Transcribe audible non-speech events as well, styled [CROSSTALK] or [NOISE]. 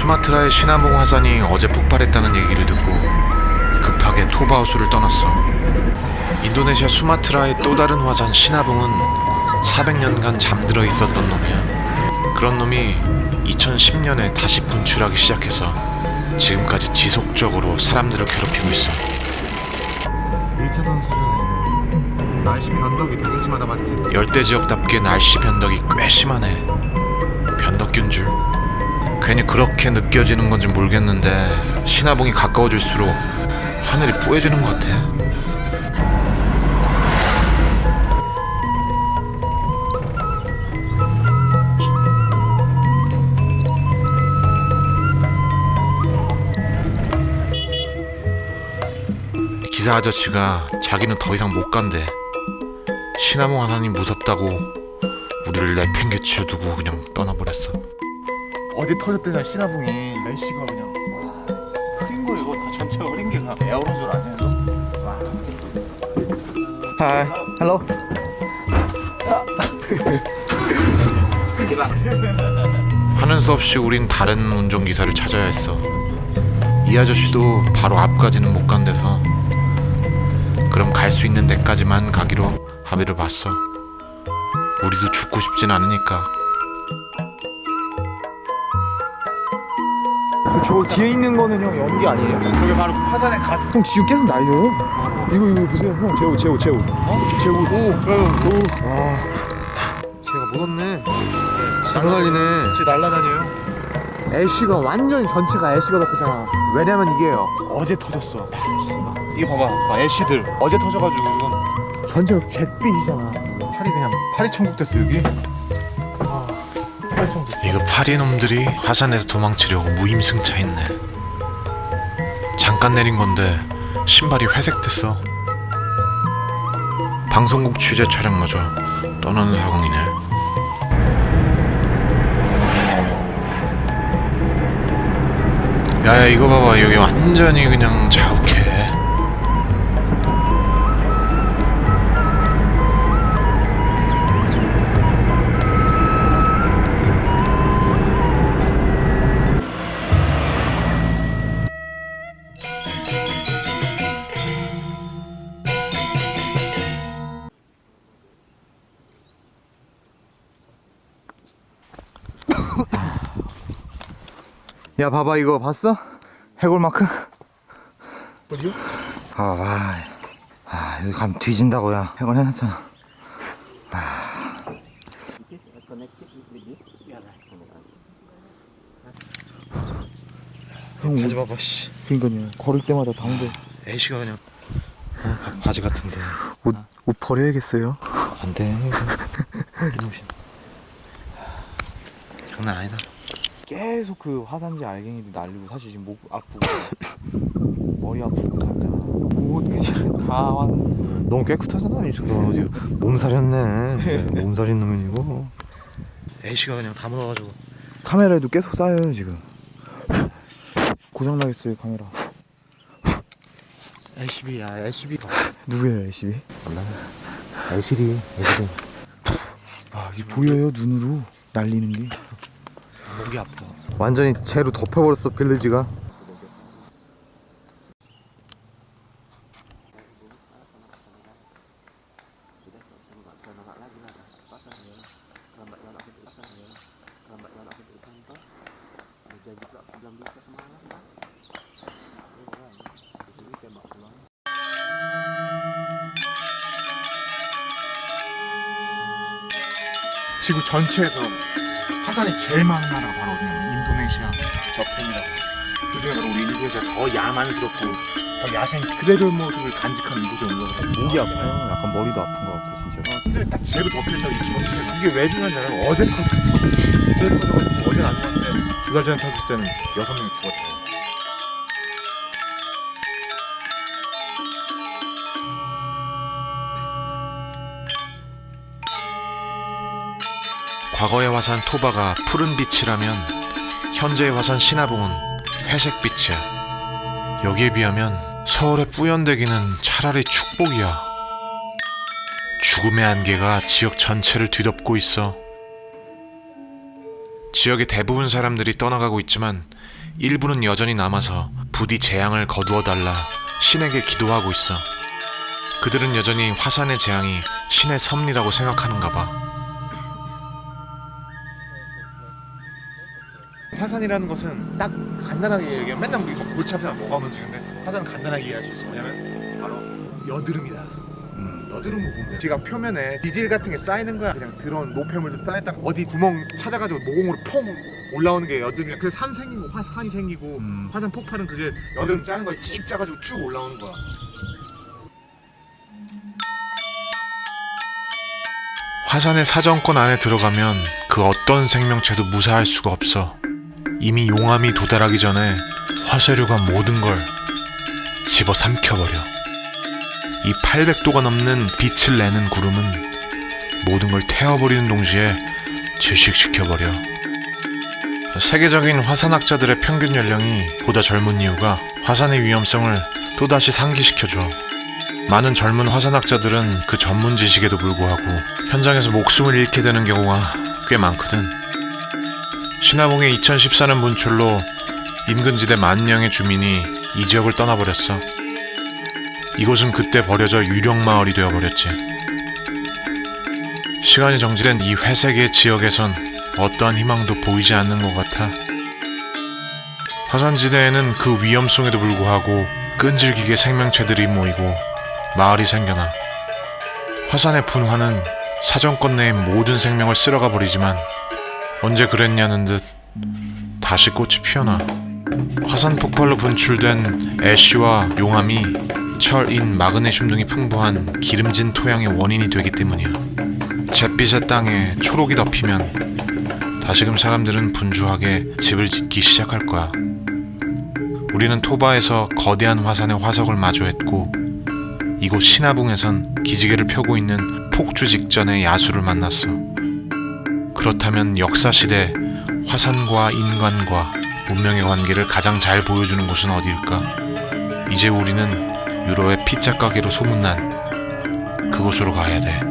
수마트라의 시나몽 화산이 어제 폭발했다는 얘기를 듣고 급하게 토바우수를 떠났어. 인도네시아 수마트라의 또 다른 화산 시나봉은 400년간 잠들어 있었던 놈이야. 그런 놈이 2010년에 다시 분출하기 시작해서 지금까지 지속적으로 사람들을 괴롭히고 있어. 1차선 수준 날씨 변덕이 되게 심하다 맞지? 열대 지역답게 날씨 변덕이 꽤 심하네. 변덕균 줄. 괜히 그렇게 느껴지는 건지 모르겠는데 신화봉이 가까워질수록 하늘이 뿌얘지는 것 같아. 기사 아저씨가 자기는 더 이상 못 간대. 시나몬 하나님 무섭다고 우리를 내팽개치려 두고 그냥 떠나버렸어. 어디 터졌대냐 시나봉이 날씨가 그냥 와, 흐린 거 이거 다 전체가 흐린 게 그냥 에어로졸 아니야 이거? 와. Hi, hello. 하는 수 없이 우린 다른 운전기사를 찾아야 했어. 이 아저씨도 바로 앞까지는 못 간대서 그럼 갈 수 있는 데까지만 가기로 합의를 봤어. 우리도 죽고 싶진 않으니까. 저 뒤에 있는 거는 형 연기 아니에요? 저게 바로 화산에 가스 형 지금 계속 날려요. 이거 이거 보세요, 형 제우 제우 제우. 어? 제우. 오, 오. 아, 제가 묻었네 잘 날리네. 제 날라다녀요 애쉬가 완전히 전체가 애쉬가 덮였잖아. 왜냐면 이게요 어제 터졌어 이거 봐봐 봐, 애쉬들 어제 터져가지고 이건 전체가 잿빛이잖아. 팔이 그냥 파리 천국 됐어 여기 아 이거 파리 놈들이 화산에서 도망치려고 무임승차했네. 잠깐 내린 건데 신발이 회색됐어. 방송국 취재 촬영마저 떠나는 상황이네. 야야 이거 봐봐 여기 완전히 그냥 자욱해. 야, 봐봐 이거 봤어? 해골 마크? 어디요? 아, 와. 아, 여기 가면 뒤진다고 야. 해골 해놨잖아. 형, 바지 봐봐 씨. 그러니까요. 걸을 때마다 다운데 애쉬가 그냥 어, 바지 같은데. 옷, 옷 버려야겠어요. 안 돼. [LAUGHS] 이놈신. 장난 아니다. 계속 그 화산지 알갱이도 날리고 사실 지금 목 아프고 [LAUGHS] 머리 아프고 진짜 옷 그냥 다 왔. 너무 깨끗하잖아 이 새끼 어디 몸살이었네 몸살인 놈이고 애쉬가 그냥 다 묻어가지고 카메라에도 계속 쌓여요 지금. 고장 나겠어요 카메라. LCB야 LCB 누구예요 LCB? 몰라 LCD LCD 아 이게 보여요 눈으로 날리는 게. 목이 아파 완전히 채로 덮여버렸어 빌리지가. 지구 전체에서 화산이 제일 많은 나라가 바로 어디냐면 인도네시아 저편이라고 그중에 바로 우리 인도네시아 더 야만스럽고 더 야생 그대로의 모습을 간직하는 이곳에 온 거라서 목이 아파요. 약간 머리도 아픈 것 같고 진짜. 어, 근데 딱 제로 덮여있다 이 전체가 이게 왜 중요한지 알아요? 어제 터졌어 [LAUGHS] 어제 터져가지고 어제는 안 죽었는데 두 달 전에 터졌을 때는 여섯 명이 죽었대요 과거의 화산 토바가 푸른 빛이라면 현재의 화산 신화봉은 회색 빛이야 여기에 비하면 서울의 뿌연대기는 차라리 축복이야 죽음의 안개가 지역 전체를 뒤덮고 있어 지역의 대부분 사람들이 떠나가고 있지만 일부는 여전히 남아서 부디 재앙을 거두어 달라 신에게 기도하고 있어. 그들은 여전히 화산의 재앙이 신의 섭리라고 생각하는가 봐. 화산이라는 것은 딱 간단하게 얘기하면 맨날 우리 막 골치 아프면 뭐가 문제인데 화산은 간단하게 이해할 수 있어. 뭐냐면 바로 여드름이다. 여드름 부분 지가 표면에 지질 같은 게 쌓이는 거야. 그냥 드러운 노폐물도 쌓였다가 어디 구멍 찾아가지고 모공으로 퐁 올라오는 게 여드름이야. 그래서 산 생기고 화산이 생기고 음. 화산 폭발은 그게 여드름 짜는 거에 찝 짜가지고 쭉 올라오는 거야. 화산의 사정권 안에 들어가면 그 어떤 생명체도 무사할 수가 없어. 이미 용암이 도달하기 전에 화쇄류가 모든 걸 집어 삼켜버려. 이 800도가 넘는 빛을 내는 구름은 모든 걸 태워버리는 동시에 질식시켜버려. 세계적인 화산학자들의 평균 연령이 보다 젊은 이유가 화산의 위험성을 또다시 상기시켜줘. 많은 젊은 화산학자들은 그 전문 지식에도 불구하고 현장에서 목숨을 잃게 되는 경우가 꽤 많거든. 신화봉의 2014년 문출로 인근지대 만 명의 주민이 이 지역을 떠나버렸어. 이곳은 그때 버려져 유령 마을이 되어버렸지. 시간이 정지된 이 회색의 지역에선 어떠한 희망도 보이지 않는 것 같아. 화산지대에는 그 위험성에도 불구하고 끈질기게 생명체들이 모이고 마을이 생겨나. 화산의 분화는 사정권 내의 모든 생명을 쓸어가 버리지만 언제 그랬냐는 듯 다시 꽃이 피어나. 화산 폭발로 분출된 애쉬와 용암이 철, 인, 마그네슘 등이 풍부한 기름진 토양의 원인이 되기 때문이야. 잿빛의 땅에 초록이 덮이면 다시금 사람들은 분주하게 집을 짓기 시작할 거야. 우리는 토바에서 거대한 화산의 화석을 마주했고 이곳 신화봉에선 기지개를 펴고 있는 폭주 직전의 야수를 만났어. 그렇다면 역사시대 화산과 인간과 문명의 관계를 가장 잘 보여주는 곳은 어디일까? 이제 우리는 유로의 피자 가게로 소문난 그곳으로 가야 돼.